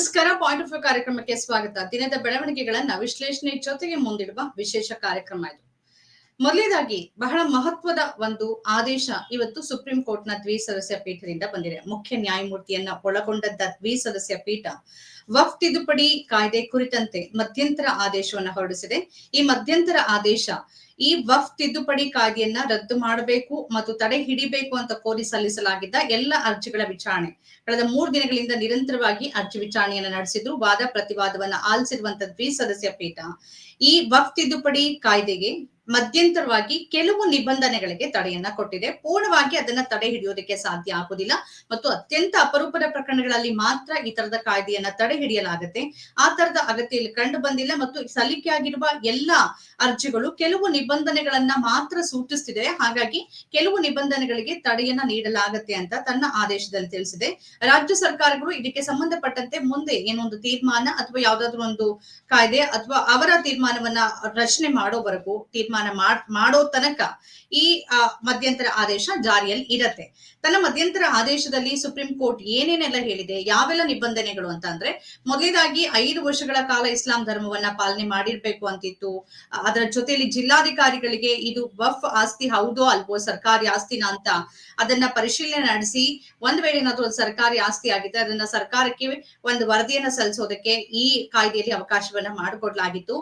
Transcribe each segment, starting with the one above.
ನಮಸ್ಕಾರ. Point of ಕಾರ್ಯಕ್ರಮಕ್ಕೆ ಸ್ವಾಗತ. ದಿನದ ಬೆಳವಣಿಗೆಗಳನ್ನ ವಿಶ್ಲೇಷಣೆ ಜೊತೆಗೆ ಮುಂದಿಡುವ ವಿಶೇಷ ಕಾರ್ಯಕ್ರಮ ಇದು. ಮೊದಲನೇದಾಗಿ, ಬಹಳ ಮಹತ್ವದ ಒಂದು ಆದೇಶ ಇವತ್ತು ಸುಪ್ರೀಂ ಕೋರ್ಟ್ನ ದ್ವಿಸದಸ್ಯ ಪೀಠದಿಂದ ಬಂದಿದೆ. ಮುಖ್ಯ ನ್ಯಾಯಮೂರ್ತಿಯನ್ನ ಒಳಗೊಂಡದ್ದ ದ್ವಿಸದಸ್ಯ ಪೀಠ ವಫ್ ತಿದ್ದುಪಡಿ ಕಾಯ್ದೆ ಕುರಿತಂತೆ ಮಧ್ಯಂತರ ಆದೇಶವನ್ನು ಹೊರಡಿಸಿದೆ. ಈ ಮಧ್ಯಂತರ ಆದೇಶ ಈ ವಫ್ ತಿದ್ದುಪಡಿ ಕಾಯ್ದೆಯನ್ನ ರದ್ದು ಮಾಡಬೇಕು ಮತ್ತು ತಡೆ ಹಿಡಿಬೇಕು ಅಂತ ಕೋರಿ ಸಲ್ಲಿಸಲಾಗಿದ್ದ ಎಲ್ಲ ಅರ್ಜಿಗಳ ವಿಚಾರಣೆ. ಕಳೆದ ಮೂರು ದಿನಗಳಿಂದ ನಿರಂತರವಾಗಿ ಅರ್ಜಿ ವಿಚಾರಣೆಯನ್ನ ನಡೆಸಿದ್ರು. ವಾದ ಪ್ರತಿವಾದವನ್ನ ಆಲಿಸಿರುವಂತ ದ್ವಿಸದಸ್ಯ ಪೀಠ. ಈ ವಫ್ ತಿದ್ದುಪಡಿ ಕಾಯ್ದೆಗೆ ಮಧ್ಯಂತರವಾಗಿ ಕೆಲವು ನಿಬಂಧನೆಗಳಿಗೆ ತಡೆಯನ್ನ ಕೊಟ್ಟಿದೆ. ಪೂರ್ಣವಾಗಿ ಅದನ್ನ ತಡೆ ಹಿಡಿಯೋದಕ್ಕೆ ಸಾಧ್ಯ ಆಗುದಿಲ್ಲ ಮತ್ತು ಅತ್ಯಂತ ಅಪರೂಪದ ಪ್ರಕರಣಗಳಲ್ಲಿ ಮಾತ್ರ ಈ ತರದ ಕಾಯ್ದೆಯನ್ನ ತಡೆ ಹಿಡಿಯಲಾಗುತ್ತೆ. ಆ ತರದ ಅಗತ್ಯ ಇಲ್ಲಿ ಕಂಡು ಬಂದಿಲ್ಲ ಮತ್ತು ಸಲ್ಲಿಕೆಯಾಗಿರುವ ಎಲ್ಲಾ ಅರ್ಜಿಗಳು ಕೆಲವು ನಿಬಂಧನೆಗಳನ್ನ ಮಾತ್ರ ಸೂಚಿಸ್ತಿದೆ. ಹಾಗಾಗಿ ಕೆಲವು ನಿಬಂಧನೆಗಳಿಗೆ ತಡೆಯನ್ನ ನೀಡಲಾಗತ್ತೆ ಅಂತ ತನ್ನ ಆದೇಶದಲ್ಲಿ ತಿಳಿಸಿದೆ. ರಾಜ್ಯ ಸರ್ಕಾರಗಳು ಇದಕ್ಕೆ ಸಂಬಂಧಪಟ್ಟಂತೆ ಮುಂದೆ ಏನೊಂದು ತೀರ್ಮಾನ ಅಥವಾ ಯಾವ್ದಾದ್ರು ಒಂದು ಕಾಯ್ದೆ ಅಥವಾ ಅವರ ತೀರ್ಮಾನವನ್ನ ರಚನೆ ಮಾಡೋವರೆಗೂ ತೀರ್ಮಾನ ಮಾಡ್, ಮಾಡೋ ತನಕ ಈ ಮಧ್ಯಂತರ ಆದೇಶ ಜಾರಿಯಲ್ಲಿ ಇರತ್ತೆ. ತನ್ನ ಮಧ್ಯಂತರ ಆದೇಶದಲ್ಲಿ ಸುಪ್ರೀಂ ಕೋರ್ಟ್ ಏನೇನೆಲ್ಲ ಹೇಳಿದೆ, ಯಾವೆಲ್ಲ ನಿಬಂಧನೆಗಳು ಅಂತ ಅಂದ್ರೆ, ಮೊದಲೇದಾಗಿ ಐದು ವರ್ಷಗಳ ಕಾಲ ಇಸ್ಲಾಂ ಧರ್ಮವನ್ನ ಪಾಲನೆ ಮಾಡಿರ್ಬೇಕು ಅಂತಿತ್ತು. ಅದರ ಜೊತೆಯಲ್ಲಿ ಜಿಲ್ಲಾಧಿಕಾರಿಗಳಿಗೆ ಇದು ವಫ್ ಆಸ್ತಿ ಹೌದೋ ಅಲ್ವೋ, ಸರ್ಕಾರಿ ಆಸ್ತಿನ ಅಂತ ಅದನ್ನ ಪರಿಶೀಲನೆ ನಡೆಸಿ, ಒಂದ್ ವೇಳೆ ಏನಾದ್ರು ಸರ್ಕಾರಿ ಆಸ್ತಿ ಆಗಿದೆ ಅದನ್ನ ಸರ್ಕಾರಕ್ಕೆ ಒಂದು ವರದಿಯನ್ನ ಸಲ್ಲಿಸೋದಕ್ಕೆ ಈ ಕಾಯ್ದೆಯಲ್ಲಿ ಅವಕಾಶವನ್ನ ಮಾಡಿಕೊಡ್ಲಾಗಿತ್ತು.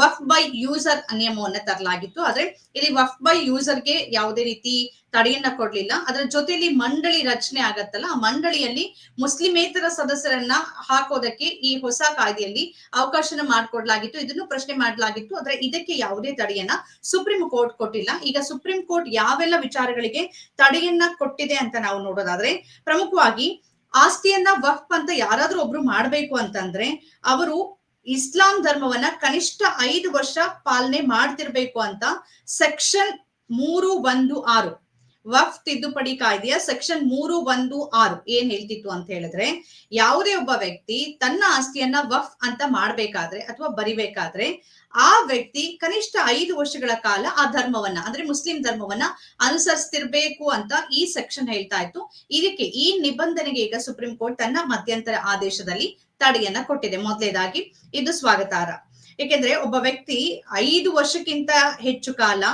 ವಫ್ ಬೈ ಯೂಸರ್ ನಿಯಮವನ್ನ ತರಲಾಗಿತ್ತು ಆದ್ರೆ ಇಲ್ಲಿ ವಫ್ ಬೈ ಯೂಸರ್ಗೆ ಯಾವುದೇ ರೀತಿ ತಡೆಯನ್ನ ಕೊಡ್ಲಿಲ್ಲ. ಅದರ ಜೊತೆಯಲ್ಲಿ ಮಂಡಳಿ ರಚನೆ ಆಗತ್ತಲ್ಲ, ಆ ಮಂಡಳಿಯಲ್ಲಿ ಮುಸ್ಲಿಮೇತರ ಸದಸ್ಯರನ್ನ ಹಾಕೋದಕ್ಕೆ ಈ ಹೊಸ ಕಾಯ್ದೆಯಲ್ಲಿ ಅವಕಾಶನ ಮಾಡಿಕೊಡ್ಲಾಗಿತ್ತು. ಇದನ್ನು ಪ್ರಶ್ನೆ ಮಾಡಲಾಗಿತ್ತು. ಆದ್ರೆ ಇದಕ್ಕೆ ಯಾವುದೇ ತಡೆಯನ್ನ ಸುಪ್ರೀಂ ಕೋರ್ಟ್ ಕೊಟ್ಟಿಲ್ಲ. ಈಗ ಸುಪ್ರೀಂ ಕೋರ್ಟ್ ಯಾವೆಲ್ಲ ವಿಚಾರಗಳಿಗೆ ತಡೆಯನ್ನ ಕೊಟ್ಟಿದೆ ಅಂತ ನಾವು ನೋಡೋದಾದ್ರೆ, ಪ್ರಮುಖವಾಗಿ ಆಸ್ತಿಯನ್ನ ವಫ್ ಅಂತ ಯಾರಾದ್ರೂ ಒಬ್ರು ಮಾಡ್ಬೇಕು ಅಂತಂದ್ರೆ, ಅವರು ಇಸ್ಲಾಂ ಧರ್ಮವನ್ನ ಕನಿಷ್ಠ ಐದು ವರ್ಷ ಪಾಲನೆ ಮಾಡ್ತಿರ್ಬೇಕು ಅಂತ ಸೆಕ್ಷನ್ ಮೂರು ಒಂದು ಆರು. ವಫ್ ತಿದ್ದುಪಡಿ ಕಾಯ್ದೆಯ ಸೆಕ್ಷನ್ ಮೂರು ಒಂದು ಆರು ಏನ್ ಹೇಳ್ತಿತ್ತು ಅಂತ ಹೇಳಿದ್ರೆ, ಯಾವುದೇ ಒಬ್ಬ ವ್ಯಕ್ತಿ ತನ್ನ ಆಸ್ತಿಯನ್ನ ವಫ್ ಅಂತ ಮಾಡ್ಬೇಕಾದ್ರೆ ಅಥವಾ ಬರಿಬೇಕಾದ್ರೆ ಆ ವ್ಯಕ್ತಿ ಕನಿಷ್ಠ ಐದು ವರ್ಷಗಳ ಕಾಲ ಆ ಧರ್ಮವನ್ನ, ಅಂದ್ರೆ ಮುಸ್ಲಿಂ ಧರ್ಮವನ್ನ ಅನುಸರಿಸ್ತಿರ್ಬೇಕು ಅಂತ ಈ ಸೆಕ್ಷನ್ ಹೇಳ್ತಾ ಇತ್ತು. ಇದಕ್ಕೆ ಈ ನಿಬಂಧನೆಗೆ ಈಗ ಸುಪ್ರೀಂ ಕೋರ್ಟ್ ತನ್ನ ಮಧ್ಯಂತರ ಆದೇಶದಲ್ಲಿ ತಡೆಯನ್ನ ಕೊಟ್ಟಿದೆ. ಮೊದಲೇದಾಗಿ ಇದು ಸ್ವಾಗತಾರ್ಹ ಏಕೆಂದ್ರೆ ಒಬ್ಬ ವ್ಯಕ್ತಿ ಐದು ವರ್ಷಕ್ಕಿಂತ ಹೆಚ್ಚು ಕಾಲ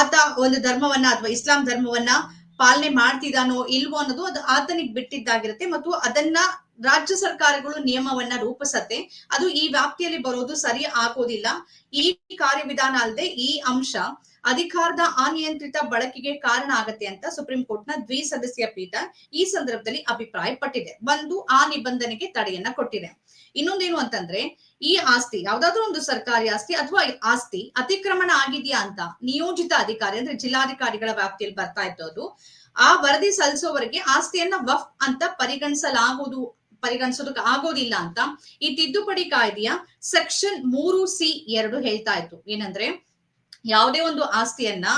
ಆತ ಒಂದು ಧರ್ಮವನ್ನ ಅಥವಾ ಇಸ್ಲಾಂ ಧರ್ಮವನ್ನ ಪಾಲನೆ ಮಾಡ್ತಿದ್ದಾನೋ ಇಲ್ವೋ ಅನ್ನೋದು ಅದು ಆತನಿಗೆ ಬಿಟ್ಟಿದ್ದಾಗಿರುತ್ತೆ ಮತ್ತು ಅದನ್ನ ರಾಜ್ಯ ಸರ್ಕಾರಗಳು ನಿಯಮವನ್ನ ರೂಪಿಸತ್ತೆ. ಅದು ಈ ವ್ಯಾಪ್ತಿಯಲ್ಲಿ ಬರೋದು ಸರಿ ಆಗೋದಿಲ್ಲ. ಈ ಕಾರ್ಯವಿಧಾನ ಅಲ್ಲದೆ ಈ ಅಂಶ ಅಧಿಕಾರದ ಅನಿಯಂತ್ರಿತ ಬಳಕೆಗೆ ಕಾರಣ ಆಗತ್ತೆ ಅಂತ ಸುಪ್ರೀಂ ಕೋರ್ಟ್ನ ದ್ವಿಸದಸ್ಯ ಪೀಠ ಈ ಸಂದರ್ಭದಲ್ಲಿ ಅಭಿಪ್ರಾಯ ಪಟ್ಟಿದೆ ಒಂದು ಆ ನಿಬಂಧನೆಗೆ ತಡೆಯನ್ನ ಕೊಟ್ಟಿದೆ. ಇನ್ನೊಂದೇನು ಅಂತಂದ್ರೆ, ಈ ಆಸ್ತಿ, ಯಾವ್ದಾದ್ರು ಒಂದು ಸರ್ಕಾರಿ ಆಸ್ತಿ ಅಥವಾ ಆಸ್ತಿ ಅತಿಕ್ರಮಣ ಆಗಿದೆಯಾ ಅಂತ ನಿಯೋಜಿತ ಅಧಿಕಾರಿ ಅಂದ್ರೆ ಜಿಲ್ಲಾಧಿಕಾರಿಗಳ ವ್ಯಾಪ್ತಿಯಲ್ಲಿ ಬರ್ತಾ ಅದು ಆ ವರದಿ ಸಲ್ಲಿಸೋವರೆಗೆ ಆಸ್ತಿಯನ್ನ ವಫ್ ಅಂತ ಪರಿಗಣಿಸಲಾಗುವುದು, ಪರಿಗಣಿಸೋದಕ್ಕೆ ಆಗೋದಿಲ್ಲ ಅಂತ ಈ ತಿದ್ದುಪಡಿ ಕಾಯ್ದೆಯ ಸೆಕ್ಷನ್ ಮೂರು ಸಿ ಎರಡು ಹೇಳ್ತಾ ಇತ್ತು. ಏನಂದ್ರೆ ಯಾವುದೇ ಒಂದು ಆಸ್ತಿಯನ್ನ,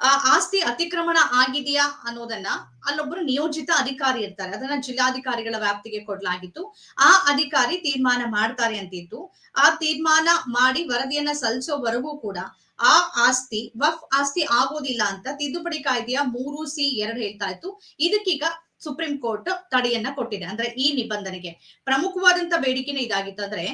ಆ ಆಸ್ತಿ ಅತಿಕ್ರಮಣ ಆಗಿದೆಯಾ ಅನ್ನೋದನ್ನ ಅಲ್ಲೊಬ್ಬರು ನಿಯೋಜಿತ ಅಧಿಕಾರಿ ಇರ್ತಾರೆ. ಅದನ್ನ ಜಿಲ್ಲಾಧಿಕಾರಿಗಳ ವ್ಯಾಪ್ತಿಗೆ ಕೊಡ್ಲಾಗಿತ್ತು. ಆ ಅಧಿಕಾರಿ ತೀರ್ಮಾನ ಮಾಡ್ತಾರೆ ಅಂತಿತ್ತು. ಆ ತೀರ್ಮಾನ ಮಾಡಿ ವರದಿಯನ್ನ ಸಲ್ಲಿಸೋವರೆಗೂ ಕೂಡ ಆ ಆಸ್ತಿ, ವಫ್ ಆಸ್ತಿ ಆಗೋದಿಲ್ಲ ಅಂತ ತಿದ್ದುಪಡಿ ಕಾಯ್ದೆಯ ಮೂರು ಸಿ ಎರಡು ಹೇಳ್ತಾ ಇತ್ತು. ಇದಕ್ಕೀಗ ಸುಪ್ರೀಂ ಕೋರ್ಟ್ ತಡೆಯನ್ನ ಕೊಟ್ಟಿದೆ. ಅಂದ್ರೆ ಈ ನಿಬಂಧನೆಗೆ ಪ್ರಮುಖವಾದಂತ ಬೇಡಿಕೆನೇ ಇದಾಗಿತ್ತು ಅಂದ್ರೆ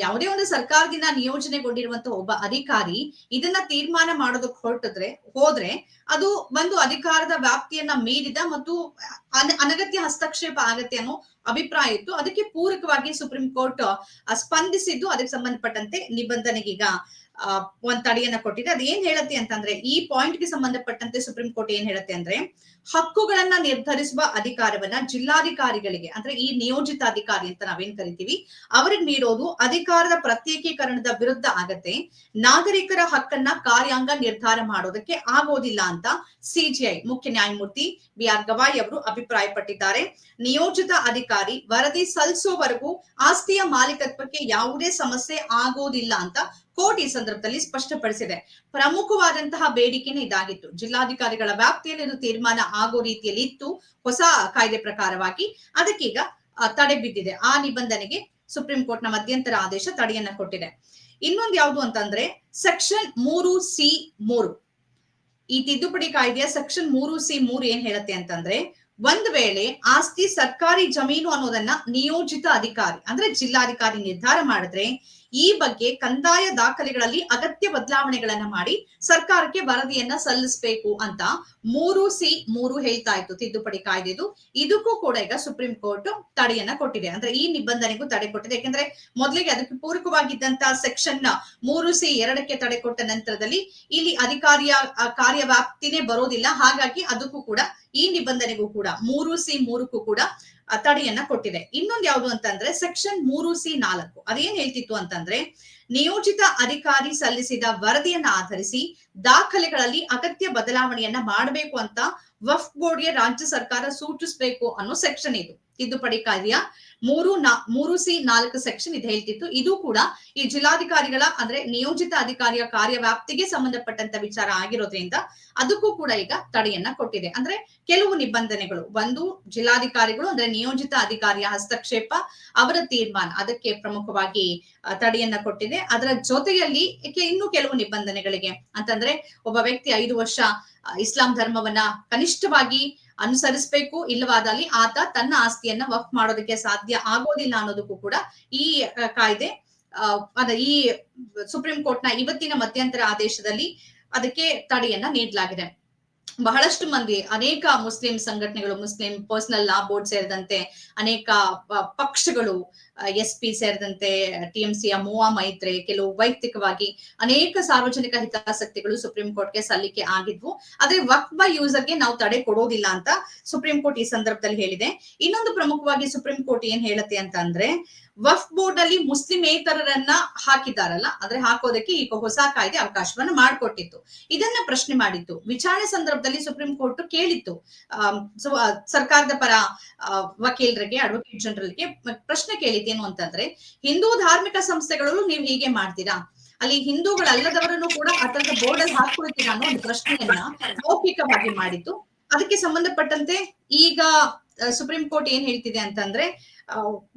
ಯಾವುದೇ ಒಂದು ಸರ್ಕಾರದಿಂದ ನಿಯೋಜನೆಗೊಂಡಿರುವಂತಹ ಒಬ್ಬ ಅಧಿಕಾರಿ ಇದನ್ನ ತೀರ್ಮಾನ ಮಾಡೋದಕ್ಕೆ ಹೊರಟಿದ್ರೆ, ಹೋದ್ರೆ ಅದು ಒಂದು ಅಧಿಕಾರದ ವ್ಯಾಪ್ತಿಯನ್ನ ಮೀರಿದ ಮತ್ತು ಅನ- ಅನಗತ್ಯ ಹಸ್ತಕ್ಷೇಪ ಆಗತ್ತೆ ಅನ್ನೋ ಅಭಿಪ್ರಾಯ ಇತ್ತು. ಅದಕ್ಕೆ ಪೂರಕವಾಗಿ ಸುಪ್ರೀಂ ಕೋರ್ಟ್ ಸ್ಪಂದಿಸಿದ್ದು ಅದಕ್ಕೆ ಸಂಬಂಧಪಟ್ಟಂತೆ ನಿಬಂಧನೆಗೀಗ ಒಂದ್ ತಡೆಯನ್ನ ಕೊಟ್ಟಿದೆ. ಅದ್ ಏನ್ ಹೇಳತ್ತೆ ಅಂತಂದ್ರೆ, ಈ ಪಾಯಿಂಟ್ಗೆ ಸಂಬಂಧಪಟ್ಟಂತೆ ಸುಪ್ರೀಂ ಕೋರ್ಟ್ ಏನ್ ಹೇಳುತ್ತೆ ಅಂದ್ರೆ, ಹಕ್ಕುಗಳನ್ನ ನಿರ್ಧರಿಸುವ ಅಧಿಕಾರವನ್ನ ಜಿಲ್ಲಾಧಿಕಾರಿಗಳಿಗೆ, ಅಂದ್ರೆ ಈ ನಿಯೋಜಿತ ಅಧಿಕಾರಿ ಅಂತ ನಾವೇನ್ ಕರಿತೀವಿ, ಅವ್ರಿಗೆ ನೀಡೋದು ಅಧಿಕಾರದ ಪ್ರತ್ಯೇಕೀಕರಣದ ವಿರುದ್ಧ ಆಗತ್ತೆ. ನಾಗರಿಕರ ಹಕ್ಕನ್ನ ಕಾರ್ಯಾಂಗ ನಿರ್ಧಾರ ಮಾಡೋದಕ್ಕೆ ಆಗೋದಿಲ್ಲ ಅಂತ ಸಿಜಿಐ ಮುಖ್ಯ ನ್ಯಾಯಮೂರ್ತಿ ಬಿ ಆರ್ ಗವಾಯ್ ಅವರು ಅಭಿಪ್ರಾಯಪಟ್ಟಿದ್ದಾರೆ. ನಿಯೋಜಿತ ಅಧಿಕಾರಿ ವರದಿ ಸಲ್ಲಿಸೋವರೆಗೂ ಆಸ್ತಿಯ ಮಾಲೀಕತ್ವಕ್ಕೆ ಯಾವುದೇ ಸಮಸ್ಯೆ ಆಗೋದಿಲ್ಲ ಅಂತ ಕೋರ್ಟ್ ಈ ಸಂದರ್ಭದಲ್ಲಿ ಸ್ಪಷ್ಟಪಡಿಸಿದೆ. ಪ್ರಮುಖವಾದಂತಹ ಬೇಡಿಕೆನೇ ಇದಾಗಿತ್ತು. ಜಿಲ್ಲಾಧಿಕಾರಿಗಳ ವ್ಯಾಪ್ತಿಯಲ್ಲಿ ಇದು ತೀರ್ಮಾನ ಆಗೋ ರೀತಿಯಲ್ಲಿ ಇತ್ತು ಹೊಸ ಕಾಯ್ದೆ ಪ್ರಕಾರವಾಗಿ. ಅದಕ್ಕೀಗ ತಡೆ ಬಿದ್ದಿದೆ. ಆ ನಿಬಂಧನೆಗೆ ಸುಪ್ರೀಂ ಕೋರ್ಟ್ನ ಮಧ್ಯಂತರ ಆದೇಶ ತಡೆಯನ್ನ ಕೊಟ್ಟಿದೆ. ಇನ್ನೊಂದು ಯಾವುದು ಅಂತಂದ್ರೆ, ಸೆಕ್ಷನ್ ಮೂರು ಸಿ ಮೂರು. ಈ ತಿದ್ದುಪಡಿ ಕಾಯ್ದೆಯ ಸೆಕ್ಷನ್ ಮೂರು ಸಿ ಮೂರು ಏನ್ ಹೇಳುತ್ತೆ ಅಂತಂದ್ರೆ, ಒಂದ್ ವೇಳೆ ಆಸ್ತಿ ಸರ್ಕಾರಿ ಜಮೀನು ಅನ್ನೋದನ್ನ ನಿಯೋಜಿತ ಅಧಿಕಾರಿ, ಅಂದ್ರೆ ಜಿಲ್ಲಾಧಿಕಾರಿ ನಿರ್ಧಾರ ಮಾಡಿದ್ರೆ ಈ ಬಗ್ಗೆ ಕಂದಾಯ ದಾಖಲೆಗಳಲ್ಲಿ ಅಗತ್ಯ ಬದಲಾವಣೆಗಳನ್ನ ಮಾಡಿ ಸರ್ಕಾರಕ್ಕೆ ವರದಿಯನ್ನ ಸಲ್ಲಿಸಬೇಕು ಅಂತ ಮೂರು ಸಿ ಮೂರು ಹೇಳ್ತಾ ಇತ್ತು ತಿದ್ದುಪಡಿ ಕಾಯ್ದೆದು. ಇದಕ್ಕೂ ಕೂಡ ಈಗ ಸುಪ್ರೀಂ ಕೋರ್ಟ್ ತಡೆಯನ್ನ ಕೊಟ್ಟಿದೆ. ಅಂದ್ರೆ ಈ ನಿಬಂಧನೆಗೂ ತಡೆ ಕೊಟ್ಟಿದೆ. ಯಾಕಂದ್ರೆ ಮೊದಲಿಗೆ ಅದಕ್ಕೆ ಪೂರಕವಾಗಿದ್ದಂತಹ ಸೆಕ್ಷನ್ನ ಮೂರು ಸಿ ಎರಡಕ್ಕೆ ತಡೆ ಕೊಟ್ಟ ನಂತರದಲ್ಲಿ ಇಲ್ಲಿ ಅಧಿಕಾರಿಯ ಕಾರ್ಯವ್ಯಾಪ್ತಿನೇ ಬರೋದಿಲ್ಲ. ಹಾಗಾಗಿ ಅದಕ್ಕೂ ಕೂಡ ಈ ನಿಬಂಧನೆಗೂ ಕೂಡ ಮೂರು ಸಿ ಮೂರಕ್ಕೂ ಕೂಡ ತಡೆಯನ್ನ ಕೊಟ್ಟಿದೆ. ಇನ್ನೊಂದು ಯಾವುದು ಅಂತಂದ್ರೆ ಸೆಕ್ಷನ್ ಮೂರು ಸಿ ನಾಲ್ಕು. ಅದೇನ್ ಹೇಳ್ತಿತ್ತು ಅಂತಂದ್ರೆ, ನಿಯೋಜಿತ ಅಧಿಕಾರಿ ಸಲ್ಲಿಸಿದ ವರದಿಯನ್ನ ಆಧರಿಸಿ ದಾಖಲೆಗಳಲ್ಲಿ ಅಗತ್ಯ ಬದಲಾವಣೆಯನ್ನ ಮಾಡಬೇಕು ಅಂತ ವಫ್ ಬೋರ್ಡ್ಗೆ ರಾಜ್ಯ ಸರ್ಕಾರ ಸೂಚಿಸಬೇಕು ಅನ್ನೋ ಸೆಕ್ಷನ್ ಇದು. ತಿದ್ದುಪಡಿ ಕಾಯ್ದೆಯ ಮೂರು ನಾ, ಮೂರು ಸಿ ನಾಲ್ಕು ಸೆಕ್ಷನ್ ಇದು ಹೇಳ್ತಿತ್ತು. ಇದು ಕೂಡ ಈ ಜಿಲ್ಲಾಧಿಕಾರಿಗಳ ಅಂದ್ರೆ ನಿಯೋಜಿತ ಅಧಿಕಾರಿಯ ಕಾರ್ಯವ್ಯಾಪ್ತಿಗೆ ಸಂಬಂಧಪಟ್ಟಂತ ವಿಚಾರ ಆಗಿರೋದ್ರಿಂದ ಅದಕ್ಕೂ ಕೂಡ ಈಗ ತಡೆಯನ್ನ ಕೊಟ್ಟಿದೆ. ಅಂದ್ರೆ ಕೆಲವು ನಿಬಂಧನೆಗಳು, ಒಂದು ಜಿಲ್ಲಾಧಿಕಾರಿಗಳು ಅಂದ್ರೆ ನಿಯೋಜಿತ ಅಧಿಕಾರಿಯ ಹಸ್ತಕ್ಷೇಪ, ಅವರ ತೀರ್ಮಾನ ಅದಕ್ಕೆ ಪ್ರಮುಖವಾಗಿ ತಡೆಯನ್ನ ಕೊಟ್ಟಿದೆ. ಅದರ ಜೊತೆಯಲ್ಲಿ ಇನ್ನು ಕೆಲವು ನಿಬಂಧನೆಗಳಿಗೆ ಅಂತಂದ್ರೆ ಒಬ್ಬ ವ್ಯಕ್ತಿ ಐದು ವರ್ಷ ಇಸ್ಲಾಂ ಧರ್ಮವನ್ನ ಕನಿಷ್ಠವಾಗಿ ಅನುಸರಿಸಬೇಕು, ಇಲ್ಲವಾದಲ್ಲಿ ಆತ ತನ್ನ ಆಸ್ತಿಯನ್ನ ವಫ್ ಮಾಡೋದಕ್ಕೆ ಸಾಧ್ಯ ಆಗೋದಿಲ್ಲ ಅನ್ನೋದಕ್ಕೂ ಕೂಡ ಈ ಕಾಯ್ದೆ ಅದ ಈ ಸುಪ್ರೀಂ ಕೋರ್ಟ್ನ ಇವತ್ತಿನ ಮಧ್ಯಂತರ ಆದೇಶದಲ್ಲಿ ಅದಕ್ಕೆ ತಡೆಯನ್ನ ನೀಡಲಾಗಿದೆ. ಬಹಳಷ್ಟು ಮಂದಿ ಅನೇಕ ಮುಸ್ಲಿಂ ಸಂಘಟನೆಗಳು, ಮುಸ್ಲಿಂ ಪರ್ಸನಲ್ ಲಾ ಬೋರ್ಡ್ ಸೇರಿದಂತೆ ಅನೇಕ ಪಕ್ಷಗಳು, ಎಸ್ ಪಿ ಸೇರಿದಂತೆ ಟಿಎಂಸಿಯ ಮೂವಾ ಮೈತ್ರೆ, ಕೆಲವು ವೈಯಕ್ತಿಕವಾಗಿ ಅನೇಕ ಸಾರ್ವಜನಿಕ ಹಿತಾಸಕ್ತಿಗಳು ಸುಪ್ರೀಂ ಕೋರ್ಟ್ಗೆ ಸಲ್ಲಿಕೆ ಆಗಿದ್ವು. ಆದ್ರೆ ವಕ್ ಬೈ ಯೂಸರ್ಗೆ ನಾವು ತಡೆ ಕೊಡೋದಿಲ್ಲ ಅಂತ ಸುಪ್ರೀಂ ಕೋರ್ಟ್ ಈ ಸಂದರ್ಭದಲ್ಲಿ ಹೇಳಿದೆ. ಇನ್ನೊಂದು ಪ್ರಮುಖವಾಗಿ ಸುಪ್ರೀಂ ಕೋರ್ಟ್ ಏನ್ ಹೇಳುತ್ತೆ ಅಂತ ಅಂದ್ರೆ ವಫ್ ಬೋರ್ಡ್ ಅಲ್ಲಿ ಮುಸ್ಲಿಮೇತರರನ್ನ ಹಾಕಿದಾರಲ್ಲ ಅಂದ್ರೆ ಹಾಕೋದಕ್ಕೆ ಈಗ ಹೊಸ ಕಾಯ್ದೆ ಅವಕಾಶವನ್ನ ಮಾಡಿಕೊಟ್ಟಿತ್ತು. ಇದನ್ನ ಪ್ರಶ್ನೆ ಮಾಡಿತ್ತು. ವಿಚಾರಣೆ ಸಂದರ್ಭದಲ್ಲಿ ಸುಪ್ರೀಂ ಕೋರ್ಟ್ ಕೇಳಿತ್ತು. ಸರ್ಕಾರದ ಪರ ವಕೀಲರಿಗೆ ಅಡ್ವೊಕೇಟ್ ಜನರಲ್ಗೆ ಪ್ರಶ್ನೆ ಕೇಳಿದ್ದೇನು ಅಂತಂದ್ರೆ, ಹಿಂದೂ ಧಾರ್ಮಿಕ ಸಂಸ್ಥೆಗಳಲ್ಲೂ ನೀವು ಹೀಗೆ ಮಾಡ್ತೀರಾ? ಅಲ್ಲಿ ಹಿಂದೂಗಳಲ್ಲದವರನ್ನು ಕೂಡ ಆ ತರದ ಬೋರ್ಡ್ ಅಲ್ಲಿ ಹಾಕೊಳ್ತೀರಾ ಅನ್ನೋ ಒಂದು ಪ್ರಶ್ನೆಯನ್ನ ಮೌಖಿಕವಾಗಿ ಮಾಡಿತ್ತು. ಅದಕ್ಕೆ ಸಂಬಂಧಪಟ್ಟಂತೆ ಈಗ ಸುಪ್ರೀಂ ಕೋರ್ಟ್ ಏನ್ ಹೇಳ್ತಿದೆ ಅಂತಂದ್ರೆ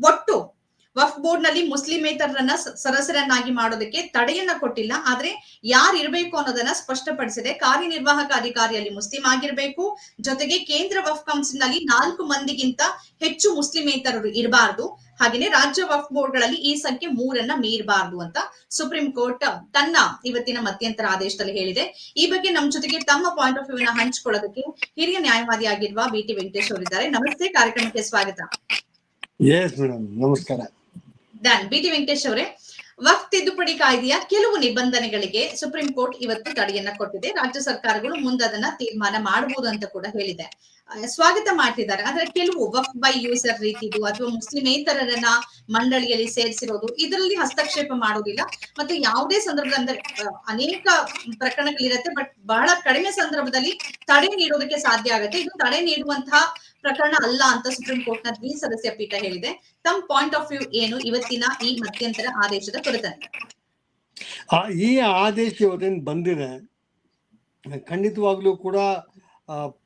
ಒಟ್ಟು ವಫ್ ಬೋರ್ಡ್ನಲ್ಲಿ ಮುಸ್ಲಿಮೇತರರನ್ನ ಸ- ಸದಸ್ಯರನ್ನಾಗಿ ಮಾಡೋದಕ್ಕೆ ತಡೆಯನ್ನ ಕೊಟ್ಟಿಲ್ಲ. ಆದ್ರೆ ಯಾರು ಇರಬೇಕು ಅನ್ನೋದನ್ನ ಸ್ಪಷ್ಟಪಡಿಸಿದೆ. ಕಾರ್ಯನಿರ್ವಾಹಕ ಅಧಿಕಾರಿಯಲ್ಲಿ ಮುಸ್ಲಿಂ ಆಗಿರ್ಬೇಕು. ಜೊತೆಗೆ ಕೇಂದ್ರ ವಫ್ ಕೌನ್ಸಿಲ್ನಲ್ಲಿ ನಾಲ್ಕು ಮಂದಿಗಿಂತ ಹೆಚ್ಚು ಮುಸ್ಲಿಮೇತರರು ಇರಬಾರ್ದು. ಹಾಗೇನೆ ರಾಜ್ಯ ವಫ್ ಬೋರ್ಡ್ಗಳಲ್ಲಿ ಈ ಸಂಖ್ಯೆ ಮೂರನ್ನ ಮೀರಬಾರ್ದು ಅಂತ ಸುಪ್ರೀಂ ಕೋರ್ಟ್ ತನ್ನ ಇವತ್ತಿನ ಮಧ್ಯಂತರ ಆದೇಶದಲ್ಲಿ ಹೇಳಿದೆ. ಈ ಬಗ್ಗೆ ನಮ್ಮ ಜೊತೆಗೆ ತಮ್ಮ ಪಾಯಿಂಟ್ ಆಫ್ ವ್ಯೂ ನ ಹಂಚಿಕೊಳ್ಳೋದಕ್ಕೆ ಹಿರಿಯ ನ್ಯಾಯವಾದಿ ಆಗಿರುವ ಬಿ ಟಿ ವೆಂಕಟೇಶ್ ಅವರಿದ್ದಾರೆ. ನಮಸ್ತೆ. ಕಾರ್ಯಕ್ರಮಕ್ಕೆ ಸ್ವಾಗತ. ಎಸ್ ಮೇಡಮ್ ನಮಸ್ಕಾರ. ಡನ್. ಬಿ ಟಿ ವೆಂಕಟೇಶ್ ಅವರೇ ವಫ್ ತಿದ್ದುಪಡಿ ಕಾಯ್ದೆಯ ಕೆಲವು ನಿಬಂಧನೆಗಳಿಗೆ ಸುಪ್ರೀಂ ಕೋರ್ಟ್ ಇವತ್ತು ತಡೆಯನ್ನ ಕೊಟ್ಟಿದೆ. ರಾಜ್ಯ ಸರ್ಕಾರಗಳು ಮುಂದೆ ಅದನ್ನ ತೀರ್ಮಾನ ಮಾಡಬಹುದು ಅಂತ ಕೂಡ ಹೇಳಿದೆ. ಸ್ವಾಗತ ಮಾಡ್ತಿದ್ದಾರೆ. ಆದ್ರೆ ಕೆಲವು ವಕ್ ಬೈ ಯೂಸರ್ ರೀತಿದು ಅಥವಾ ಮುಸ್ಲಿಮೇತರರನ್ನ ಮಂಡಳಿಯಲ್ಲಿ ಸೇರಿಸಿರೋದು, ಇದರಲ್ಲಿ ಹಸ್ತಕ್ಷೇಪ ಮಾಡೋದಿಲ್ಲ. ಮತ್ತೆ ಯಾವುದೇ ಸಂದರ್ಭದಲ್ಲಿ ಅಂದ್ರೆ ಅನೇಕ ಪ್ರಕರಣಗಳಿರತ್ತೆ, ಬಟ್ ಬಹಳ ಕಡಿಮೆ ಸಂದರ್ಭದಲ್ಲಿ ತಡೆ ನೀಡೋದಕ್ಕೆ ಸಾಧ್ಯ ಆಗುತ್ತೆ. ಇದು ತಡೆ ನೀಡುವಂತಹ ಪ್ರಕರಣ ಅಲ್ಲ ಅಂತ ಸುಪ್ರೀಂ ಕೋರ್ಟ್ನ ನ ದ್ವಿ ಸದಸ್ಯ ಪೀಠ ಹೇಳಿದೆ. ತಮ್ಮ ಪಾಯಿಂಟ್ ಆಫ್ ವ್ಯೂ ಏನು? ಇವತ್ತಿನ ಈ ಮಧ್ಯಂತರ ಆದೇಶದ ಕುರಿತಂತೆ ಈ ಆದೇಶ ಇವತ್ತೇನು ಬಂದಿದೆ. ಖಂಡಿತವಾಗ್ಲೂ ಕೂಡ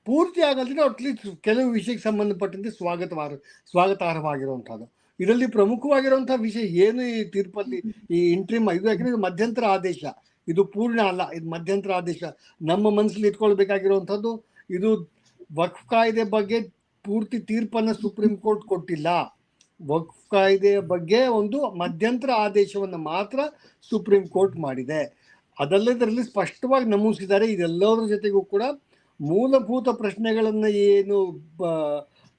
ಪೂರ್ತಿ ಆಗಲ್ದ್ರೆ ಅಟ್ಲೀಸ್ಟ್ ಕೆಲವು ವಿಷಯಕ್ಕೆ ಸಂಬಂಧಪಟ್ಟಂತೆ ಸ್ವಾಗತವಾರ, ಸ್ವಾಗತಾರ್ಹವಾಗಿರುವಂಥದ್ದು. ಇದರಲ್ಲಿ ಪ್ರಮುಖವಾಗಿರುವಂಥ ವಿಷಯ ಏನು ಈ ತೀರ್ಪಲ್ಲಿ, ಈ ಇಂಟ್ರಿಮ್ ಇದು ಮಧ್ಯಂತರ ಆದೇಶ. ಇದು ಪೂರ್ಣ ಅಲ್ಲ, ಇದು ಮಧ್ಯಂತರ ಆದೇಶ. ನಮ್ಮ ಮನಸ್ಸಲ್ಲಿ ಇಟ್ಕೊಳ್ಬೇಕಾಗಿರುವಂಥದ್ದು, ಇದು ವಕ್ಫ್ ಕಾಯ್ದೆ ಬಗ್ಗೆ ಪೂರ್ತಿ ತೀರ್ಪನ್ನು ಸುಪ್ರೀಂ ಕೋರ್ಟ್ ಕೊಟ್ಟಿಲ್ಲ. ವಕ್ಫ್ ಕಾಯ್ದೆಯ ಬಗ್ಗೆ ಒಂದು ಮಧ್ಯಂತರ ಆದೇಶವನ್ನು ಮಾತ್ರ ಸುಪ್ರೀಂ ಕೋರ್ಟ್ ಮಾಡಿದೆ. ಅದಲ್ಲದರಲ್ಲಿ ಸ್ಪಷ್ಟವಾಗಿ ನಮೂದಿಸಿದ್ದಾರೆ ಇದೆಲ್ಲದರ ಜೊತೆಗೂ ಕೂಡ ಮೂಲಭೂತ ಪ್ರಶ್ನೆಗಳನ್ನು ಏನು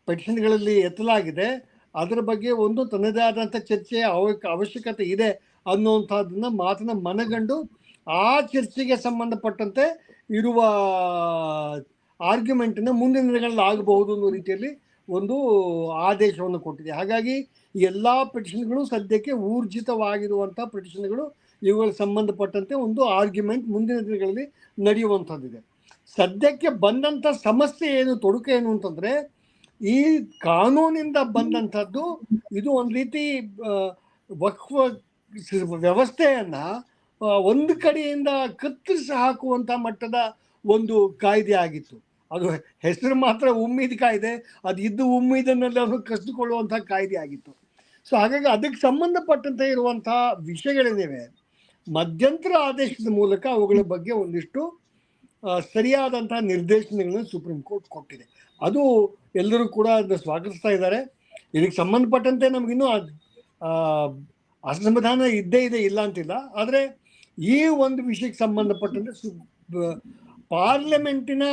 ಪೆಟಿಷನ್ಗಳಲ್ಲಿ ಎತ್ತಲಾಗಿದೆ. ಅದರ ಬಗ್ಗೆ ಒಂದು ತನ್ನದೇ ಆದಂಥ ಚರ್ಚೆಯ ಅವ, ಅವಶ್ಯಕತೆ ಇದೆ ಅನ್ನುವಂಥದ್ದನ್ನು ಮಾತನ್ನು ಮನಗಂಡು ಆ ಚರ್ಚೆಗೆ ಸಂಬಂಧಪಟ್ಟಂತೆ ಇರುವ ಆರ್ಗ್ಯುಮೆಂಟನ್ನು ಮುಂದಿನ ದಿನಗಳಲ್ಲಿ ಆಗಬಹುದು ಅನ್ನೋ ರೀತಿಯಲ್ಲಿ ಒಂದು ಆದೇಶವನ್ನು ಕೊಟ್ಟಿದೆ. ಹಾಗಾಗಿ ಎಲ್ಲ ಪಿಟಿಷನ್ಗಳು ಸದ್ಯಕ್ಕೆ ಊರ್ಜಿತವಾಗಿರುವಂಥ ಪಿಟಿಷನ್ಗಳು ಇವುಗಳಿಗೆ ಸಂಬಂಧಪಟ್ಟಂತೆ ಒಂದು ಆರ್ಗ್ಯುಮೆಂಟ್ ಮುಂದಿನ ದಿನಗಳಲ್ಲಿ ನಡೆಯುವಂಥದ್ದಿದೆ. ಸದ್ಯಕ್ಕೆ ಬಂದಂಥ ಸಮಸ್ಯೆ ಏನು, ತೊಡಕು ಏನು ಅಂತಂದರೆ, ಈ ಕಾನೂನಿಂದ ಬಂದಂಥದ್ದು ಇದು ಒಂದು ರೀತಿ ವಕ್ವ ವ್ಯವಸ್ಥೆಯನ್ನು ಒಂದು ಕಡೆಯಿಂದ ಕತ್ತರಿಸಿ ಹಾಕುವಂಥ ಮಟ್ಟದ ಒಂದು ಕಾಯ್ದೆ ಆಗಿತ್ತು. ಅದು ಹೆಸರು ಮಾತ್ರ ಉಮ್ಮೀದ್ ಕಾಯ್ದೆ, ಅದು ಇದ್ದು ಉಮ್ಮೀದನ್ನೆಲ್ಲ ಕಸಿದುಕೊಳ್ಳುವಂಥ ಕಾಯ್ದೆ ಆಗಿತ್ತು. ಸೊ ಹಾಗಾಗಿ ಅದಕ್ಕೆ ಸಂಬಂಧಪಟ್ಟಂತೆ ಇರುವಂತಹ ವಿಷಯಗಳೇನಿವೆ ಮಧ್ಯಂತರ ಆದೇಶದ ಮೂಲಕ ಅವುಗಳ ಬಗ್ಗೆ ಒಂದಿಷ್ಟು ಸರಿಯಾದಂಥ ನಿರ್ದೇಶನಗಳನ್ನು ಸುಪ್ರೀಂ ಕೋರ್ಟ್ ಕೊಟ್ಟಿದೆ. ಅದು ಎಲ್ಲರೂ ಕೂಡ ಅದನ್ನು ಸ್ವಾಗತಿಸ್ತಾ ಇದ್ದಾರೆ. ಇದಕ್ಕೆ ಸಂಬಂಧಪಟ್ಟಂತೆ ನಮಗಿನ್ನೂ ಅಸಂವಿಧಾನ ಇದ್ದೇ ಇದೆ, ಇಲ್ಲ ಅಂತಿಲ್ಲ. ಆದರೆ ಈ ಒಂದು ವಿಷಯಕ್ಕೆ ಸಂಬಂಧಪಟ್ಟಂತೆ ಸು ಪಾರ್ಲಿಮೆಂಟಿನ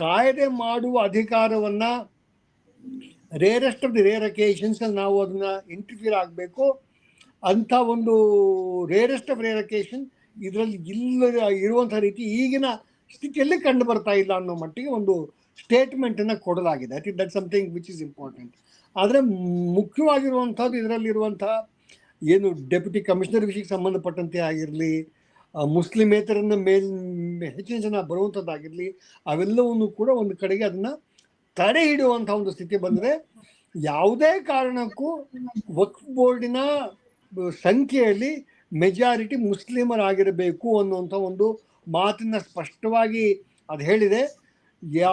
ಕಾಯ್ದೆ ಮಾಡುವ ಅಧಿಕಾರವನ್ನು ರೇರೆಸ್ಟ್ ಆಫ್ ದಿ ರೇರ್ ನಾವು ಅದನ್ನ ಇಂಟರ್ಫಿಯರ್ ಆಗಬೇಕು. ಅಂತ ಒಂದು ರೇರೆಸ್ಟ್ ಆಫ್ ರೇರ್ ಅಕೇಶನ್ ಇದರಲ್ಲಿ ಇಲ್ಲ ಇರುವಂಥ ರೀತಿ ಈಗಿನ ಸ್ಥಿತಿಯಲ್ಲಿ ಕಂಡು ಬರ್ತಾ ಇಲ್ಲ ಅನ್ನೋ ಮಟ್ಟಿಗೆ ಒಂದು ಸ್ಟೇಟ್ಮೆಂಟ್ ಅನ್ನ ಕೊಡಲಾಗಿದೆ. I think that something which is important ಆದರೆ ಮುಖ್ಯವಾಗಿರುವಂಥದ್ದು ಇದರಲ್ಲಿರುವಂಥ ಏನು ಡೆಪ್ಯೂಟಿ ಕಮಿಷನರ್ ವಿಷಯಕ್ಕೆ ಸಂಬಂಧಪಟ್ಟಂತೆ ಆಗಿರಲಿ ಮುಸ್ಲಿಮೇತರನ್ನ ಮೇಲ್, ಹೆಚ್ಚಿನ ಜನ ಬರುವಂಥದ್ದಾಗಿರಲಿ ಅವೆಲ್ಲವನ್ನು ಕೂಡ ಒಂದು ಕಡೆಗೆ ಅದನ್ನ ತಡೆ ಹಿಡಿಯುವಂಥ ಒಂದು ಸ್ಥಿತಿ ಬಂದರೆ ಯಾವುದೇ ಕಾರಣಕ್ಕೂ ವಕ್ಫ್ ಬೋರ್ಡಿನ ಸಂಖ್ಯೆಯಲ್ಲಿ ಮೆಜಾರಿಟಿ ಮುಸ್ಲಿಮರಾಗಿರಬೇಕು ಅನ್ನುವಂಥ ಒಂದು ಮಾತನ್ನ ಸ್ಪಷ್ಟವಾಗಿ ಅದು ಹೇಳಿದೆ. ಯಾ,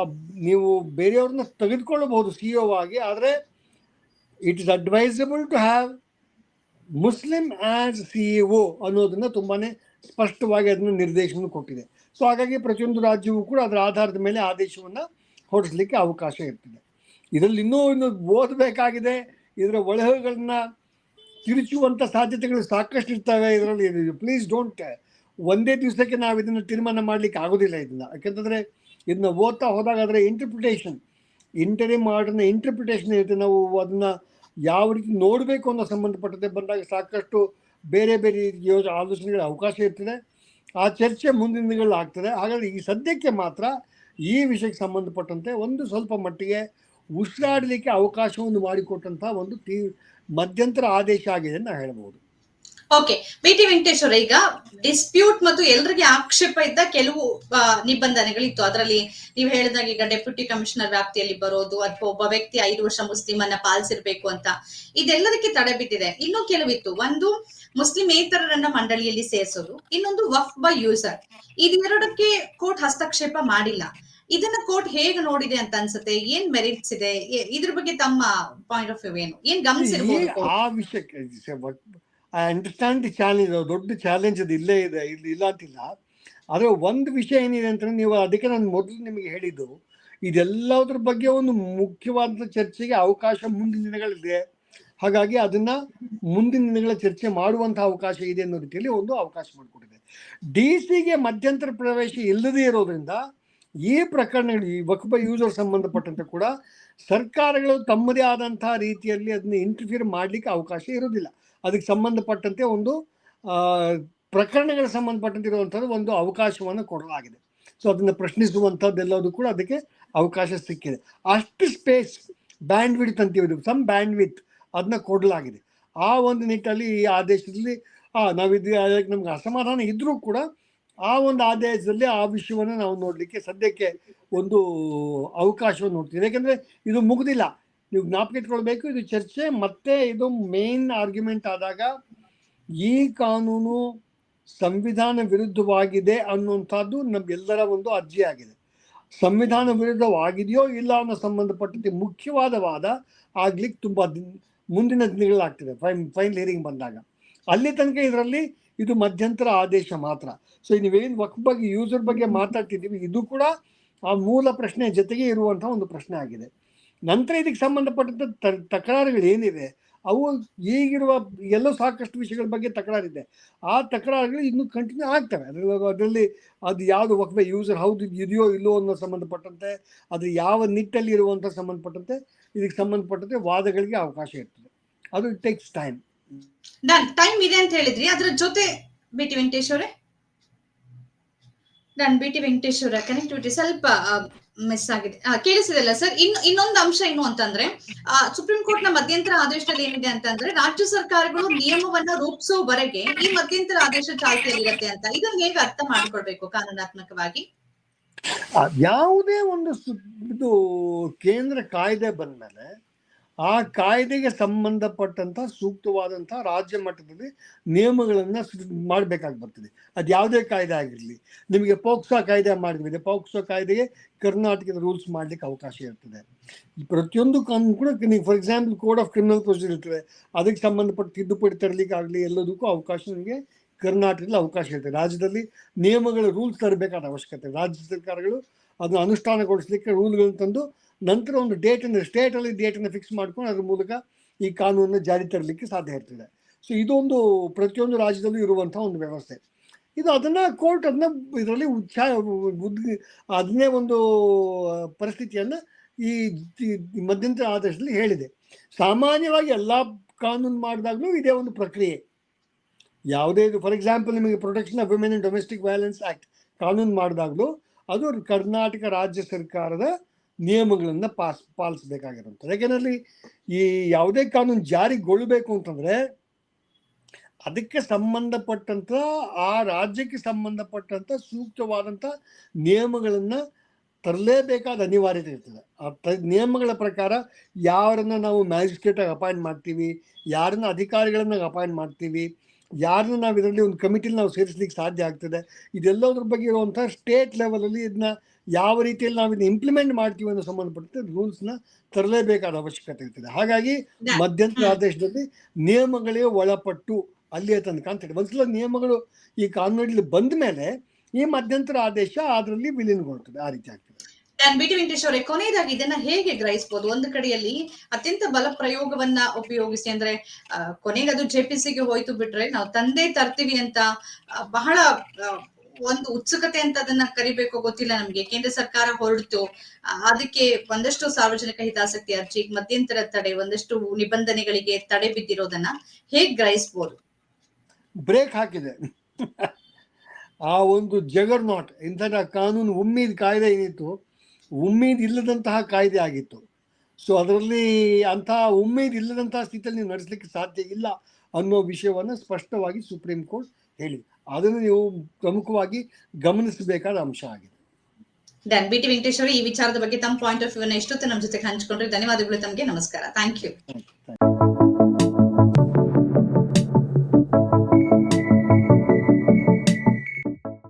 ನೀವು ಬೇರೆಯವ್ರನ್ನ ತೆಗೆದುಕೊಳ್ಳಬಹುದು ಸಿ ಒ ಆಗಿ, ಆದರೆ it is advisable to have Muslim as C O ಅನ್ನೋದನ್ನು ತುಂಬಾನೇ ಸ್ಪಷ್ಟವಾಗಿ ಅದನ್ನ ನಿರ್ದೇಶನ ಕೊಟ್ಟಿದೆ. ಸೊ ಹಾಗಾಗಿ ಪ್ರತಿಯೊಂದು ರಾಜ್ಯವೂ ಕೂಡ ಅದರ ಆಧಾರದ ಮೇಲೆ ಆದೇಶವನ್ನ ಹೊರಡಿಸ್ಲಿಕ್ಕೆ ಅವಕಾಶ ಇರ್ತದೆ. ಇದರಲ್ಲಿ ಇನ್ನೂ ಇನ್ನು ಓದಬೇಕಾಗಿದೆ. ಇದರ ಒಳಹಗಳನ್ನ ತಿರುಚುವಂಥ ಸಾಧ್ಯತೆಗಳು ಸಾಕಷ್ಟು ಇರ್ತವೆ ಇದರಲ್ಲಿ. ಪ್ಲೀಸ್ ಡೋಂಟ್ ಒಂದೇ ದಿವಸಕ್ಕೆ ನಾವು ಇದನ್ನು ತೀರ್ಮಾನ ಮಾಡಲಿಕ್ಕೆ ಆಗೋದಿಲ್ಲ ಇದನ್ನ. ಯಾಕೆಂತಂದರೆ ಇದನ್ನ ಓದ್ತಾ ಹೋದಾಗ ಅದರ ಇಂಟರ್ಪ್ರಿಟೇಷನ್ ಇಂಟರಿಮ್ ಆರ್ಡರ್ನ ಇಂಟರ್ಪ್ರಿಟೇಷನ್ ಇರುತ್ತೆ ನಾವು ಅದನ್ನ ಯಾವ ರೀತಿ ನೋಡಬೇಕು ಅನ್ನೋ ಸಂಬಂಧಪಟ್ಟಂತೆ ಬಂದಾಗ ಸಾಕಷ್ಟು ಬೇರೆ ಬೇರೆ ಯೋಜ, ಆಲೋಚನೆಗಳ ಅವಕಾಶ ಇರ್ತದೆ. ಆ ಚರ್ಚೆ ಮುಂದಿನ ದಿನಗಳಲ್ಲಿ ಆಗ್ತದೆ. ಹಾಗಾಗಿ ಈ ಸದ್ಯಕ್ಕೆ ಮಾತ್ರ ಈ ವಿಷಯಕ್ಕೆ ಸಂಬಂಧಪಟ್ಟಂತೆ ಒಂದು ಸ್ವಲ್ಪ ಮಟ್ಟಿಗೆ ಉಸಿರಾಡಲಿಕ್ಕೆ ಅವಕಾಶವನ್ನು ಮಾಡಿಕೊಟ್ಟಂತಹ ಒಂದು ತೀ, ಮಧ್ಯಂತರ ಆದೇಶ ಆಗಿದೆ ಅಂತ ಹೇಳ್ಬೋದು. ಓಕೆ ಬಿ ಟಿ ವೆಂಕಟೇಶ್ವರ ಈಗ ಡಿಸ್ಪ್ಯೂಟ್ ಮತ್ತು ಎಲ್ರಿಗೆ ಆಕ್ಷೇಪ ಇದ್ದ ಕೆಲವು ನಿಬಂಧನೆಗಳಿತ್ತು. ಅದರಲ್ಲಿ ನೀವು ಹೇಳಿದಾಗ ಈಗ ಡೆಪ್ಯೂಟಿ ಕಮಿಷನರ್ ವ್ಯಾಪ್ತಿಯಲ್ಲಿ ಬರೋದು ಅಥವಾ ಒಬ್ಬ ವ್ಯಕ್ತಿ ಐದು ವರ್ಷ ಮುಸ್ಲಿಮನ್ನ ಪಾಲಿಸಿರ್ಬೇಕು ಅಂತ. ಇದೆಲ್ಲದಕ್ಕೆ ತಡೆ ಬಿದ್ದಿದೆ. ಇನ್ನು ಕೆಲವಿತ್ತು. ಒಂದು ಮುಸ್ಲಿಮೇತರರನ್ನ ಮಂಡಳಿಯಲ್ಲಿ ಸೇರಿಸೋದು. ಇನ್ನೊಂದು ವಫ್ ಬೈ ಯೂಸರ್. ಇದೆರಡಕ್ಕೆ ಕೋರ್ಟ್ ಹಸ್ತಕ್ಷೇಪ ಮಾಡಿಲ್ಲ. ಇದನ್ನ ಕೋರ್ಟ್ ಹೇಗೆ ನೋಡಿದೆ ಅಂತ ಅನ್ಸುತ್ತೆ? ಏನ್ ಮೆರಿಟ್ಸ್ ಇದೆ? ಇದ್ರ ಬಗ್ಗೆ ತಮ್ಮ ಪಾಯಿಂಟ್ ಆಫ್ ವ್ಯೂ ಏನು? ಏನ್ ಗಮನಿಸಿರ್ಬೋದು ಐ ಅಂಡರ್ಸ್ಟ್ಯಾಂಡ್ ದಿ ಚಾಲೆಂಜ್ ದೊಡ್ಡ ಚಾಲೆಂಜ್ ಅದು ಇಲ್ಲೇ ಇದೆ, ಇಲ್ಲಿ ಇಲ್ಲ ಅಂತಿಲ್ಲ. ಆದರೆ ಒಂದು ವಿಷಯ ಏನಿದೆ ಅಂತಂದ್ರೆ ನೀವು ಅದಕ್ಕೆ ನಾನು ಮೊದಲು ನಿಮಗೆ ಹೇಳಿದ್ದು, ಇದೆಲ್ಲದ್ರ ಬಗ್ಗೆ ಒಂದು ಮುಖ್ಯವಾದ ಚರ್ಚೆಗೆ ಅವಕಾಶ ಮುಂದಿನ ದಿನಗಳಿದೆ. ಹಾಗಾಗಿ ಅದನ್ನ ಮುಂದಿನ ದಿನಗಳ ಚರ್ಚೆ ಮಾಡುವಂಥ ಅವಕಾಶ ಇದೆ ಅನ್ನೋ ರೀತಿಯಲ್ಲಿ ಒಂದು ಅವಕಾಶ ಮಾಡಿಕೊಟ್ಟಿದೆ. ಡಿ ಸಿಗೆ ಮಧ್ಯಂತರ ಪ್ರವೇಶ ಇಲ್ಲದೇ ಇರೋದ್ರಿಂದ ಈ ಪ್ರಕರಣಗಳು, ಈ ವಕ್ಬ ಯೂಸರ್ ಸಂಬಂಧಪಟ್ಟಂತೆ ಕೂಡ ಸರ್ಕಾರಗಳು ತಮ್ಮದೇ ಆದಂತಹ ರೀತಿಯಲ್ಲಿ ಅದನ್ನ ಇಂಟರ್ಫಿಯರ್ ಮಾಡಲಿಕ್ಕೆ ಅವಕಾಶ ಇರೋದಿಲ್ಲ ಅದಕ್ಕೆ ಸಂಬಂಧಪಟ್ಟಂತೆ ಒಂದು ಪ್ರಕರಣಗಳ ಸಂಬಂಧಪಟ್ಟಂತೆ ಇರುವಂಥದ್ದು ಒಂದು ಅವಕಾಶವನ್ನು ಕೊಡಲಾಗಿದೆ. ಸೊ ಅದನ್ನು ಪ್ರಶ್ನಿಸುವಂಥದ್ದೆಲ್ಲದು ಕೂಡ ಅದಕ್ಕೆ ಅವಕಾಶ ಸಿಕ್ಕಿದೆ. ಅಷ್ಟು ಸ್ಪೇಸ್ ಬ್ಯಾಂಡ್ ವಿಡ್ತ್ ಅಂತೀವಿ ಸಮ್ ಬ್ಯಾಂಡ್ ವಿತ್ ಅದನ್ನ ಕೊಡಲಾಗಿದೆ. ಆ ಒಂದು ನಿಟ್ಟಲ್ಲಿ ಈ ಆದೇಶದಲ್ಲಿ ನಾವಿದು ಅದಕ್ಕೆ ನಮ್ಗೆ ಅಸಮಾಧಾನ ಇದ್ದರೂ ಕೂಡ ಆ ಒಂದು ಆದೇಶದಲ್ಲಿ ಆ ವಿಷಯವನ್ನು ನಾವು ನೋಡಲಿಕ್ಕೆ ಸದ್ಯಕ್ಕೆ ಒಂದು ಅವಕಾಶವನ್ನು ನೋಡ್ತೀವಿ. ಯಾಕೆಂದರೆ ಇದು ಮುಗುದಿಲ್ಲ. ನೀವು ಜ್ಞಾಪಕ ಇಟ್ಕೊಳ್ಬೇಕು, ಇದು ಚರ್ಚೆ. ಮತ್ತೆ ಇದು ಮೇನ್ ಆರ್ಗ್ಯುಮೆಂಟ್ ಆದಾಗ ಈ ಕಾನೂನು ಸಂವಿಧಾನ ವಿರುದ್ಧವಾಗಿದೆ ಅನ್ನುವಂಥದ್ದು ನಮ್ಗೆಲ್ಲರ ಒಂದು ಅರ್ಜಿ ಆಗಿದೆ ಸಂವಿಧಾನ ವಿರುದ್ಧವಾಗಿದೆಯೋ ಇಲ್ಲ ಅನ್ನೋ ಸಂಬಂಧಪಟ್ಟಂತೆ ಮುಖ್ಯವಾದ ವಾದ ಆಗ್ಲಿಕ್ಕೆ ತುಂಬ ದಿನ, ಮುಂದಿನ ದಿನಗಳಾಗ್ತದೆ ಫೈನ್, ಫೈನಲ್ ಹಿಯರಿಂಗ್ ಬಂದಾಗ. ಅಲ್ಲಿ ತನಕ ಇದರಲ್ಲಿ ಇದು ಮಧ್ಯಂತರ ಆದೇಶ ಮಾತ್ರ. ಸೊ ನೀವೇನು ವಕ್ ಬಗ್ಗೆ ಯೂಸರ್ ಬಗ್ಗೆ ಮಾತಾಡ್ತಿದ್ದೀವಿ, ಇದು ಕೂಡ ಆ ಮೂಲ ಪ್ರಶ್ನೆ ಜೊತೆಗೆ ಇರುವಂತಹ ಒಂದು ಪ್ರಶ್ನೆ ಆಗಿದೆ. ನಂತರ ಇದಕ್ಕೆ ಸಂಬಂಧಪಟ್ಟಂತ ತಕರಾರುಗಳು ಏನಿದೆ? ಅವು ಈಗಿರುವ ಎಲ್ಲೋ ಸಾಕಷ್ಟು ವಿಷಯಗಳ ಬಗ್ಗೆ ತಕರಾರಿದೆ. ಆ ತಕರಾರುಗಳು ಇನ್ನೂ ಕಂಟಿನ್ಯೂ ಆಗ್ತವೆ. ಅದರಲ್ಲಿ ಅದರಲ್ಲಿ ಅದು ಯಾವುದು ಒಬ್ಬ ಯೂಸರ್ ಹೌದು ಇದೆಯೋ ಇಲ್ಲೋ ಅನ್ನೋ ಸಂಬಂಧಪಟ್ಟಂತೆ, ಅದು ಯಾವ ನಿಟ್ಟಲ್ಲಿ ಇರುವಂಥ ಸಂಬಂಧಪಟ್ಟಂತೆ, ಇದಕ್ಕೆ ಸಂಬಂಧಪಟ್ಟಂತೆ ವಾದಗಳಿಗೆ ಅವಕಾಶ ಇರ್ತದೆ. ಅದು ಟೇಕ್ಸ್ ಟೈಮ್ ಡನ್ ಟೈಮ್ ಇದೆ ಅಂತ ಹೇಳಿದ್ರಿ. ಅದರ ಜೊತೆ ಬಿ ಟಿ ವೆಂಕಟೇಶ್ವರೇ ನಾನು ಬಿ ಟಿ ಕನೆಕ್ಟಿವಿಟಿ ಸ್ವಲ್ಪ ಮಿಸ್ ಆಗಿದೆ. ಕೇಳಿಸಿದೆಲ್ಲ ಸರ್. ಇನ್ ಇನ್ನೊಂದು ಅಂಶ ಏನು ಅಂತಂದ್ರೆ ಸುಪ್ರೀಂ ಕೋರ್ಟ್ನ ಮಧ್ಯಂತರ ಆದೇಶದಲ್ಲಿ ಏನಿದೆ ಅಂತಂದ್ರೆ, ರಾಜ್ಯ ಸರ್ಕಾರಗಳು ನಿಯಮವನ್ನ ರೂಪಿಸೋವರೆಗೆ ಈ ಮಧ್ಯಂತರ ಆದೇಶ ಚಾಲ್ತಿಯಲ್ಲಿರುತ್ತೆ ಅಂತ. ಇದನ್ನ ಹೇಗೆ ಅರ್ಥ ಮಾಡ್ಕೊಳ್ಬೇಕು ಕಾನೂನಾತ್ಮಕವಾಗಿ? ಯಾವುದೇ ಒಂದು ಇದು ಕೇಂದ್ರ ಕಾಯ್ದೆ ಬಂದ್ಮೇಲೆ ಆ ಕಾಯ್ದೆಗೆ ಸಂಬಂಧಪಟ್ಟಂತ ಸೂಕ್ತವಾದಂತಹ ರಾಜ್ಯ ಮಟ್ಟದಲ್ಲಿ ನಿಯಮಗಳನ್ನ ಮಾಡಬೇಕಾಗಿ ಬರ್ತದೆ. ಅದು ಯಾವುದೇ ಕಾಯ್ದೆ ಆಗಿರಲಿ. ನಿಮಗೆ ಪೋಕ್ಸೋ ಕಾಯ್ದೆ ಮಾಡಿದ್ರೆ ಪೋಕ್ಸೋ ಕಾಯ್ದೆಗೆ ಕರ್ನಾಟಕದ ರೂಲ್ಸ್ ಮಾಡ್ಲಿಕ್ಕೆ ಅವಕಾಶ ಇರ್ತದೆ. ಪ್ರತಿಯೊಂದು ಕಾನೂನು ಕೂಡ ನೀವು for example code of criminal procedure ಇರ್ತದೆ. ಅದಕ್ಕೆ ಸಂಬಂಧಪಟ್ಟ ತಿದ್ದುಪಡಿ ತರಲಿಕ್ಕೆ ಆಗಲಿ ಎಲ್ಲದಕ್ಕೂ ಅವಕಾಶ ನಿಮಗೆ ಕರ್ನಾಟಕದಲ್ಲಿ ಅವಕಾಶ ಇರ್ತದೆ. ರಾಜ್ಯದಲ್ಲಿ ನಿಯಮಗಳ ರೂಲ್ಸ್ ತರಬೇಕಾದ ಅವಶ್ಯಕತೆ. ರಾಜ್ಯ ಸರ್ಕಾರಗಳು ಅದನ್ನು ಅನುಷ್ಠಾನಗೊಳಿಸಲಿಕ್ಕೆ ರೂಲ್ಗಳನ್ನು ತಂದು ನಂತರ ಒಂದು ಡೇಟನ್ನು ಸ್ಟೇಟಲ್ಲಿ ಡೇಟನ್ನು ಫಿಕ್ಸ್ ಮಾಡ್ಕೊಂಡು ಅದ್ರ ಮೂಲಕ ಈ ಕಾನೂನನ್ನು ಜಾರಿ ತರಲಿಕ್ಕೆ ಸಾಧ್ಯ ಇರ್ತದೆ. ಸೊ ಇದೊಂದು ಪ್ರತಿಯೊಂದು ರಾಜ್ಯದಲ್ಲೂ ಇರುವಂಥ ಒಂದು ವ್ಯವಸ್ಥೆ. ಇದು ಅದನ್ನು ಕೋರ್ಟ್ ಅದನ್ನ ಇದರಲ್ಲಿ ಉತ್ಸಾಹ ಅದನ್ನೇ ಒಂದು ಪರಿಸ್ಥಿತಿಯನ್ನು ಈ ಮಧ್ಯಂತರ ಆದೇಶದಲ್ಲಿ ಹೇಳಿದೆ. ಸಾಮಾನ್ಯವಾಗಿ ಎಲ್ಲ ಕಾನೂನು ಮಾಡಿದಾಗಲೂ ಇದೇ ಒಂದು ಪ್ರಕ್ರಿಯೆ. ಯಾವುದೇ ಇದು ಫಾರ್ ಎಕ್ಸಾಂಪಲ್ ನಿಮಗೆ protection of women and domestic violence act ಕಾನೂನು ಮಾಡಿದಾಗಲೂ ಅದು ಕರ್ನಾಟಕ ರಾಜ್ಯ ಸರ್ಕಾರದ ನಿಯಮಗಳನ್ನು ಪಾಸ್ ಪಾಲಿಸಬೇಕಾಗಿರುತ್ತೆ ಯಾಕೆಂದ್ರೆ ಈ ಯಾವುದೇ ಕಾನೂನು ಜಾರಿಗೊಳ್ಳಬೇಕು ಅಂತಂದ್ರೆ ಅದಕ್ಕೆ ಸಂಬಂಧಪಟ್ಟಂತ ಆ ರಾಜ್ಯಕ್ಕೆ ಸಂಬಂಧಪಟ್ಟಂತ ಸೂಕ್ತವಾದಂಥ ನಿಯಮಗಳನ್ನು ತರಲೇಬೇಕಾದ ಅನಿವಾರ್ಯತೆ ಇರ್ತದೆ. ಆ ತ- ನಿಯಮಗಳ ಪ್ರಕಾರ ಯಾರನ್ನ ನಾವು ಮ್ಯಾಜಿಸ್ಟ್ರೇಟಾಗಿ ಅಪಾಯಿಂಟ್ ಮಾಡ್ತೀವಿ, ಯಾರನ್ನ ಅಧಿಕಾರಿಗಳನ್ನ ಅಪಾಯಿಂಟ್ ಮಾಡ್ತೀವಿ, ಯಾರನ್ನ ನಾವು ಇದರಲ್ಲಿ ಒಂದು ಕಮಿಟಿಲಿ ನಾವು ಸೇರಿಸ್ಲಿಕ್ಕೆ ಸಾಧ್ಯ ಆಗ್ತದೆ, ಇದೆಲ್ಲದ್ರ ಬಗ್ಗೆ ಇರುವಂಥ ಸ್ಟೇಟ್ ಲೆವೆಲಲ್ಲಿ ಇದನ್ನ ಯಾವ ರೀತಿಯಲ್ಲಿ ನಾವು ಇದನ್ನ ಇಂಪ್ಲಿಮೆಂಟ್ ಮಾಡ್ತೀವಿ ಅನ್ನೋ ಸಂಬಂಧಪಟ್ಟಂತೆ ನ ತರಲೇಬೇಕಾದ ಅವಶ್ಯಕತೆ ಇರ್ತದೆ. ಹಾಗಾಗಿ. ಮಧ್ಯಂತರ ಆದೇಶದಲ್ಲಿ ನಿಯಮಗಳೇ ಒಳಪಟ್ಟು ಅಲ್ಲಿಯ ತನಕ ಅಂತ ಹೇಳಿ. ಒಂದ್ಸಲ ನಿಯಮಗಳು ಈ ಕಾನೂನಲ್ಲಿ ಬಂದ ಮೇಲೆ ಈ ಮಧ್ಯಂತರ ಆದೇಶ ಅದರಲ್ಲಿ ವಿಲೀನಗೊಳ್ತದೆ ಆ ರೀತಿ ಆಗ್ತದೆ. ಬಿಟಿ ವೆಂಕಟೇಶ್ ಅವರೇ ಕೊನೆಯದಾಗಿ ಇದನ್ನ ಹೇಗೆ ಗ್ರಹಿಸಬಹುದು ಒಂದು ಕಡೆಯಲ್ಲಿ ಅತ್ಯಂತ ಬಲ ಪ್ರಯೋಗವನ್ನ ಉಪಯೋಗಿಸಿ ಅಂದ್ರೆ ಕೊನೆಗೆ ಅದು ಜೆಪಿಸಿಗೆ ಹೋಯ್ತು ಬಿಟ್ರೆ ನಾವು ತಂದೆ ತರ್ತೀವಿ ಅಂತ ಬಹಳ ಒಂದು ಉತ್ಸುಕತೆ ಅಂತ ಅದನ್ನ ಕರಿಬೇಕು ಗೊತ್ತಿಲ್ಲ ನಮ್ಗೆ. ಕೇಂದ್ರ ಸರ್ಕಾರ ಹೊರಡ್ತು. ಅದಕ್ಕೆ ಒಂದಷ್ಟು ಸಾರ್ವಜನಿಕ ಹಿತಾಸಕ್ತಿ ಅರ್ಜಿ, ಮಧ್ಯಂತರ ತಡೆ, ಒಂದಷ್ಟು ನಿಬಂಧನೆಗಳಿಗೆ ತಡೆ ಬಿದ್ದಿರೋದನ್ನ ಹೇಗ್ ಗ್ರಹಿಸಬಹುದು ಬ್ರೇಕ್ ಹಾಕಿದೆ. ಆ ಒಂದು ಜಗರ್ ನಾಟ್ ಇಂಥ ಕಾನೂನು ಉಮ್ಮೀದ್ ಕಾಯ್ದೆ ಏನಿತ್ತು, ಉಮ್ಮೀದ್ ಇಲ್ಲದಂತಹ ಕಾಯ್ದೆ ಆಗಿತ್ತು. ಸೊ ಅದರಲ್ಲಿ ಅಂತಹ ಉಮ್ಮೀದ್ ಇಲ್ಲದಂತಹ ಸ್ಥಿತಿಯಲ್ಲಿ ನೀವು ನಡೆಸಲಿಕ್ಕೆ ಸಾಧ್ಯ ಇಲ್ಲ ಅನ್ನೋ ವಿಷಯವನ್ನು ಸ್ಪಷ್ಟವಾಗಿ ಸುಪ್ರೀಂ ಕೋರ್ಟ್ ಹೇಳಿದೆ ಅದನ್ನು ನೀವು ಪ್ರಮುಖವಾಗಿ ಗಮನಿಸಬೇಕಾದ ಅಂಶ ಆಗಿದೆ. ಡನ್ ಬಿ ಟಿ ವೆಂಕಟೇಶ್ವರ ಅವರು ಈ ವಿಚಾರದ ಬಗ್ಗೆ ತಮ್ಮ ಪಾಯಿಂಟ್ ಆಫ್ ವ್ಯೂ ಎಷ್ಟೊತ್ತು ನಮ್ಮ ಜೊತೆ ಹಂಚಿಕೊಂಡ್ರೆ. ಧನ್ಯವಾದಗಳು ತಮಗೆ. ನಮಸ್ಕಾರ. Thank you.